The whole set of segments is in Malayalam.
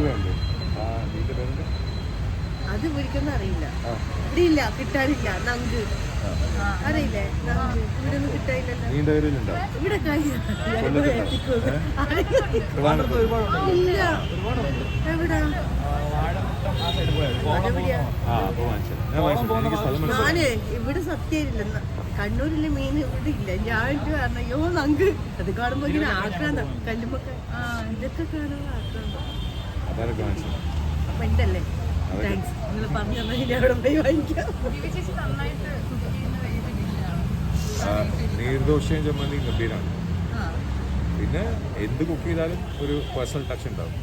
വേണ്ടേ? ആ അത് അറിയില്ല. ഇവിടെ ഇല്ല കിട്ടാനില്ല നങ്ക്. ആ. അറിയില്ലേ? നങ്ക്. ഇവിടെ ഒന്നും കിട്ടാനില്ലല്ലോ ഇല്ല. എവിടാ? ഞാൻ സത്യമില്ല കണ്ണൂരിലെ മീൻ ഇവിടെ ഇല്ല. ഞാൻ കാരണം അയ്യോ നങ്ക്. അത് കാണുമ്പോ ഇങ്ങനെ ആക്രാന്തം. കല്ലുമ്പൊക്കെ ഇതൊക്കെ കാണുമ്പോ ആക്രാന്തം. അതൊക്കെ വാങ്ങിച്ചു അപ്പൊ ഉണ്ടല്ലേ താങ്ക്സ് നിങ്ങൾ പറഞ്ഞു തന്നെ ഇനി അവിടെ പോയി വാങ്ങിക്കാം. ആ, നീർദോശയും ചമ്മന്തിയും ഗംഭീരമാണ് പിന്നെ എന്ത് കുക്ക് ചെയ്താലും ഒരു പേഴ്സണൽ ടച്ച് ഉണ്ടാവും.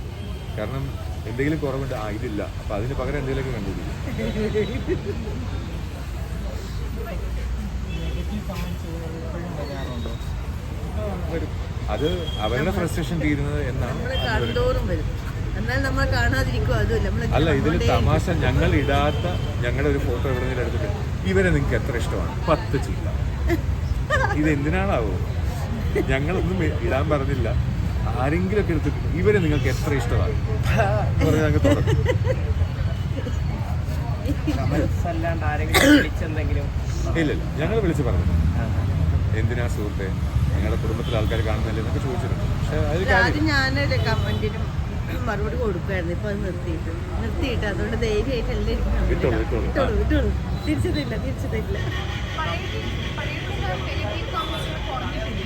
കാരണം എന്തെങ്കിലും കുറവുണ്ട് ആ ഇതില്ല. അപ്പം അതിന് പകരം എന്തെങ്കിലുമൊക്കെ കണ്ടുപിടിക്കും. വരും അത് അവരുടെ ഫ്രസ്ട്രേഷൻ തീരുന്നത് എന്നാണ് എന്നാൽ നമ്മൾ കാണാതിരിക്കും അതുമില്ല. അല്ല ഇതിൽ തമാശ. ഞങ്ങൾ ഇടാത്ത ഞങ്ങളുടെ ഒരു ഫോട്ടോ എവിടെ എടുത്തിട്ട് ഇവരെ നിങ്ങൾക്ക് എത്ര ഇഷ്ടമാണ്? പത്ത് ചീത്ത ഇത് എന്തിനാണാവോ ഞങ്ങളൊന്നും ഇടാൻ പറഞ്ഞില്ല. ആരെങ്കിലും ഒക്കെ എടുത്തിട്ട് ഇവരെ നിങ്ങൾക്ക് എത്ര ഇഷ്ടമാണ്? ഞങ്ങൾ തുടങ്ങും ഇല്ല ഇല്ല ഞങ്ങൾ വിളിച്ച് പറഞ്ഞു എന്തിനാ സുഹൃത്തെ? ഞങ്ങളുടെ കുടുംബത്തിലെ ആൾക്കാർ കാണുന്നില്ല എന്നൊക്കെ ചോദിച്ചിട്ടുണ്ട്. പക്ഷെ അതിൽ മറുപടി കൊടുക്കുമായിരുന്നു ഇപ്പൊ അത് നിർത്തിയിട്ട്. നിർത്തിയിട്ട്. അതുകൊണ്ട് ധൈര്യമായിട്ട് എല്ലാവർക്കും വിട്ടോളൂ,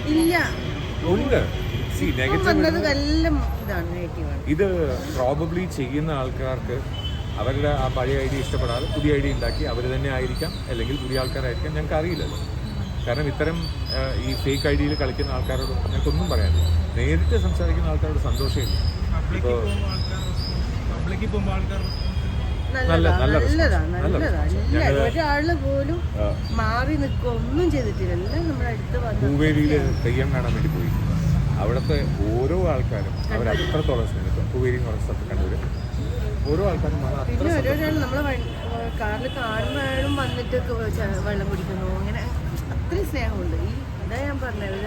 ഇല്ല. ഉണ്ട്. ഇത് പ്രോബബ്ലി ചെയ്യുന്ന ആൾക്കാർക്ക് അവരുടെ ആ പഴയ ഐ ഡി ഇഷ്ടപ്പെടാതെ പുതിയ ഐ ഡി ഉണ്ടാക്കി അവർ തന്നെ ആയിരിക്കാം. അല്ലെങ്കിൽ പുതിയ ആൾക്കാരായിരിക്കാം. ഞങ്ങൾക്ക് അറിയില്ലല്ലോ കാരണം ഇത്തരം ഈ ഫേക്ക് ഐ ഡിയിൽ കളിക്കുന്ന ആൾക്കാരോട് ഞങ്ങൾക്കൊന്നും പറയാനില്ല. നേരിട്ട് സംസാരിക്കുന്ന ആൾക്കാരോട് സന്തോഷമില്ല. ഇപ്പോൾ നല്ല നല്ല ഒരാൾ പോലും ആ, മാറി നിൽക്കുക ഒന്നും ചെയ്തിട്ടില്ല. എല്ലാം നമ്മുടെ അടുത്ത് വന്ന് പൂവേലിയിൽ തെയ്യം കാണാൻ വേണ്ടി പോയി. അവിടുത്തെ ഓരോ ആൾക്കാരും അവർ അത്രത്തോളം സ്നേഹിക്കും. പൂവേലി എന്ന് പറഞ്ഞ സ്ഥലത്ത് ഓരോ ആൾക്കാരും പിന്നെ ഓരോരാൾ നമ്മളെ കാറിൽ കാണുമ്പോഴും വന്നിട്ട് വെള്ളം കുടിക്കുന്നു. അങ്ങനെ അത്രയും സ്നേഹമുണ്ട്. ഈ അതാ ഞാൻ പറഞ്ഞത്.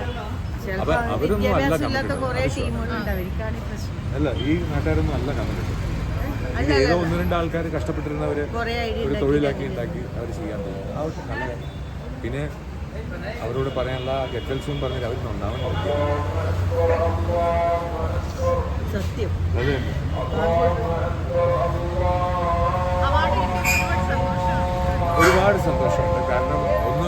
വിദ്യാഭ്യാസം ഇല്ലാത്ത കുറെ ഇടുന്നത്. ടീമുകളുണ്ട്. അവർക്കാണ് ഈ പ്രശ്നം. അല്ല ഈ നാട്ടുകാരൊന്നും അല്ല ഏതോ ഒന്ന് രണ്ട് ആൾക്കാർ കഷ്ടപ്പെട്ടിരുന്നവര് കുറെ ഐഡിയ ഒരു തൊഴിലാക്കി ഉണ്ടാക്കി അവർ ചെയ്യാൻ തുടങ്ങി നല്ല പിന്നെ അവരോട് പറയാനുള്ള ഗെറ്റൽസും പറഞ്ഞിട്ട് അവർ നന്നാവാൻ നോക്കി സത്യം. അത്. തന്നെ. ഒരുപാട് സന്തോഷമുണ്ട്. കാരണം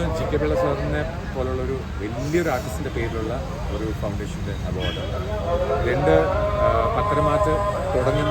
ഒന്ന് ചിക്കപ്പിള്ള സാറിനെ പോലുള്ളൊരു വലിയൊരു ആർട്ടിസ്റ്റിന്റെ പേരിലുള്ള ഒരു ഫൗണ്ടേഷന്റെ അവാർഡ്. രണ്ട് പത്രമാറ്റ് തുടങ്ങുന്ന